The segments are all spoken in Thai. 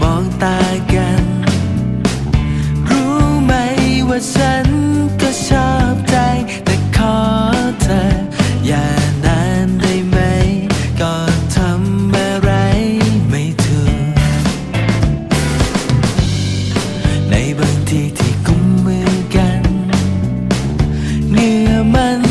มองตากัน รู้ไหมว่าฉันก็ชอบใจ แต่ขอเธอ อย่านานได้ไหม ก่อนทำอะไรไม่ถูก ในบางทีที่กุมมือกัน เนื้อมัน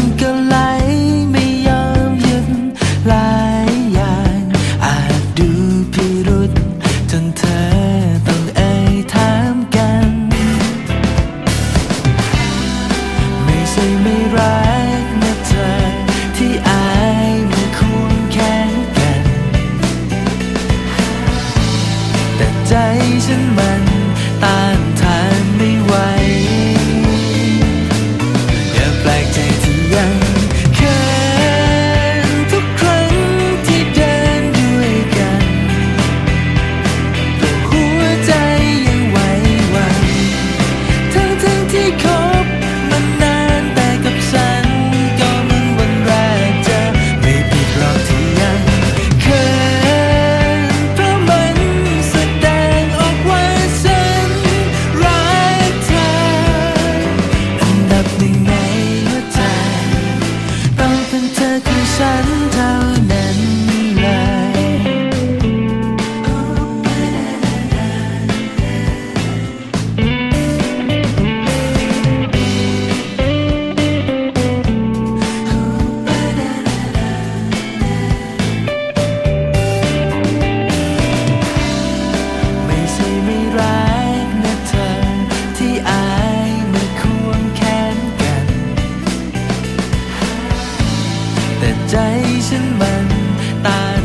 ใจฉันมันตาย